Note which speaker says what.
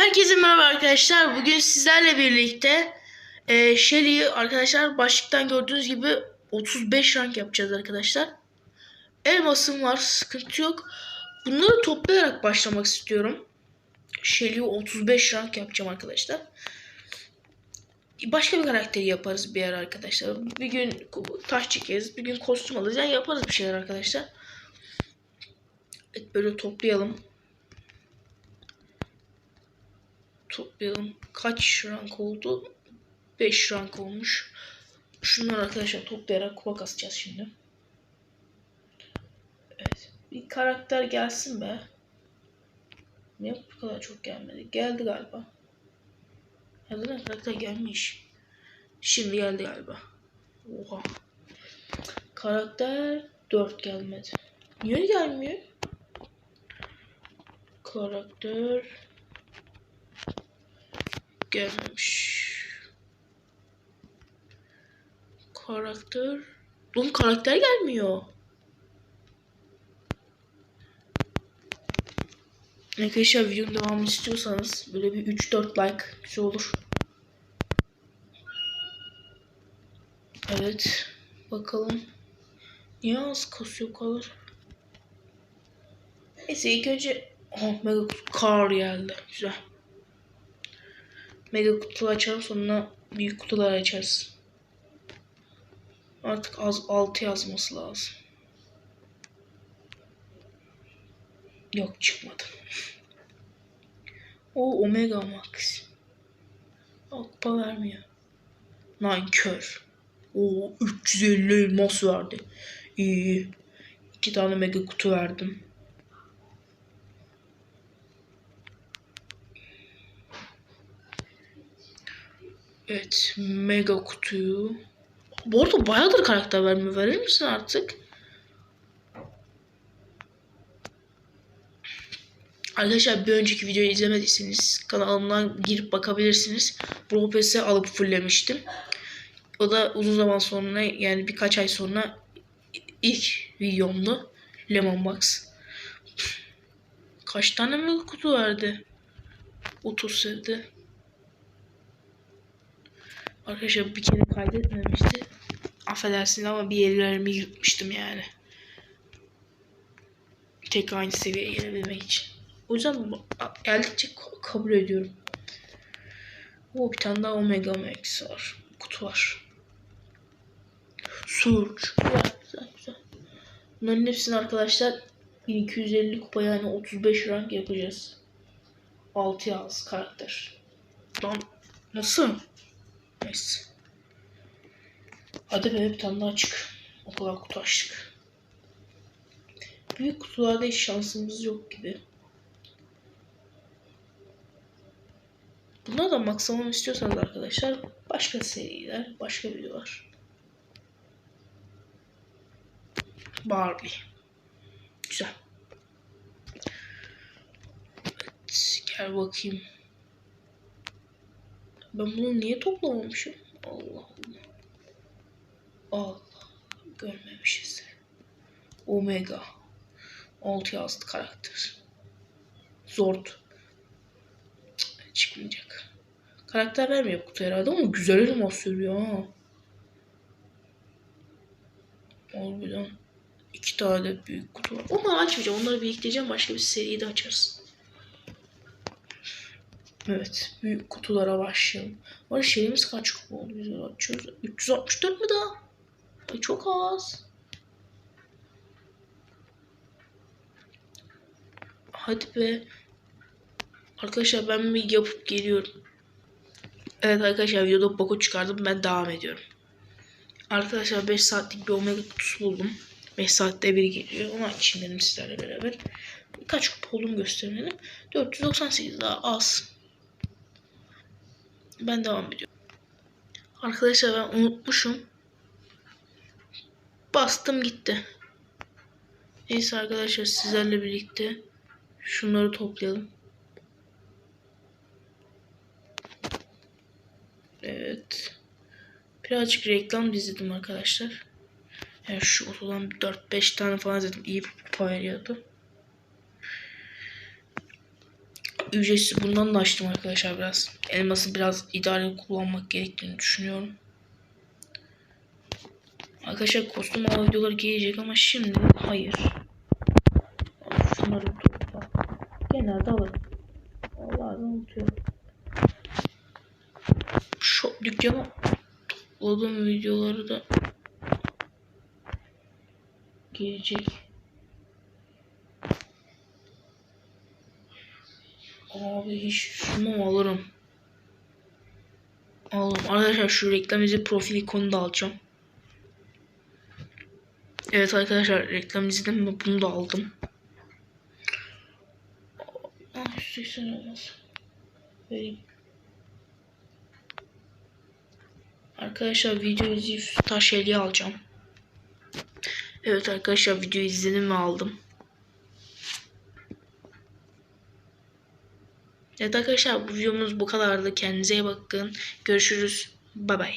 Speaker 1: Herkese merhaba arkadaşlar. Bugün sizlerle birlikte e, Shelly'i arkadaşlar başlıktan gördüğünüz gibi 35 rank yapacağız arkadaşlar. Elmasım var sıkıntı yok. Bunları toplayarak başlamak istiyorum. Shelly'i 35 rank yapacağım arkadaşlar. Başka bir karakteri yaparız bir ara arkadaşlar. Bir gün taş çekeriz, bir gün kostüm. Yani yaparız bir şeyler arkadaşlar. Evet böyle toplayalım. Toplayalım. Kaç rank oldu? 5 rank olmuş. Şunları arkadaşlar toplayarak kupa kasacağız şimdi. Evet. Bir karakter gelsin be. Niye bu kadar çok gelmedi? Geldi galiba. Zaten karakter gelmiş. Şimdi geldi galiba. Oha. Karakter 4 gelmedi. Niye gelmiyor? Karakter gelmemiş. Karakter. Oğlum karakter gelmiyor. Arkadaşlar videonun devamını istiyorsanız böyle bir 3-4 like güzel olur. Evet. Bakalım. Niye az kasıyor kalır? Neyse ilk önce oh, mega kar geldi. Güzel. Mega kutu açalım sonra büyük kutular açarız. Artık az 6 yazması lazım. Yok çıkmadı. O Omega Max. O kupa vermiyor. Nankör. O 350 elmas verdi. İyi. İki tane mega kutu verdim. Evet, mega kutuyu. Bu arada bayağıdır karakter verme verir misin artık? Arkadaşlar bir önceki videoyu izlemediyseniz kanalımdan girip bakabilirsiniz. Brawl alıp fulllemiştim. O da uzun zaman sonra yani birkaç ay sonra ilk videomdu. Lemon Box. Kaç tane mega kutu verdi? 30 sevdi. Arkadaşlar bir kere kaydetmemişti. Affedersin ama bir yerlerimi yırtmıştım yani. Tek aynı seviyeye gelebilmek için. O yüzden geldikçe kabul ediyorum. O bir tane daha Omega Max var. Kutu var. Surge. Güzel güzel güzel. Bunların hepsini arkadaşlar 1250 kupa yani 35 rank yapacağız. 6 yaz karakter. Lan nasıl? Neyse. Hadi be bir tane daha çık. O kadar kutu açtık. Büyük kutularda hiç şansımız yok gibi. Bunlar da maksimum istiyorsanız arkadaşlar başka seriler, başka videolar. Barbie. Güzel. Evet, gel bakayım. Ben bunu niye toplamamışım? Allah Allah. Allah. Görmemişiz. Omega. 6 yazdı karakter. Zord. Cık, çıkmayacak. Karakter vermiyor kutu herhalde ama güzel elmas sürüyor ha. Harbiden. iki tane büyük kutu var. Onları açmayacağım. Onları biriktireceğim. Başka bir seriyi de açarız. Evet. Büyük kutulara başlayalım. Var şeyimiz kaç kupa oldu? Biz açıyoruz. 364 mi daha? Ay çok az. Hadi be. Arkadaşlar ben bir yapıp geliyorum. Evet arkadaşlar videoda boko çıkardım. Ben devam ediyorum. Arkadaşlar 5 saatlik bir omega kutusu buldum. 5 saatte bir geliyor. Onu açayım dedim sizlerle beraber. Kaç kupa olduğumu gösterelim. 498 daha az. Ben devam ediyorum. Arkadaşlar ben unutmuşum. Bastım gitti. Neyse arkadaşlar sizlerle birlikte şunları toplayalım. Evet. Birazcık reklam izledim arkadaşlar. Yani şu otodan 4-5 tane falan izledim. İyi bir kupa veriyordu. Ücretsiz bundan da açtım arkadaşlar biraz. Elması biraz idareli kullanmak gerektiğini düşünüyorum. Arkadaşlar kostüm alma videoları gelecek ama şimdi hayır. Şunları topla. Genelde alırım. Vallahi unutuyorum. Şu dükkana topladığım videoları da gelecek. Abi hiç düşünmem alırım. Alırım. Arkadaşlar şu reklam profil ikonu da alacağım. Evet arkadaşlar reklam bunu da aldım. Ah 180 olmaz. Vereyim. Arkadaşlar video izleyip taş hediye alacağım. Evet arkadaşlar video izledim ve aldım. Evet arkadaşlar bu videomuz bu kadardı. Kendinize iyi bakın. Görüşürüz. Bay bay.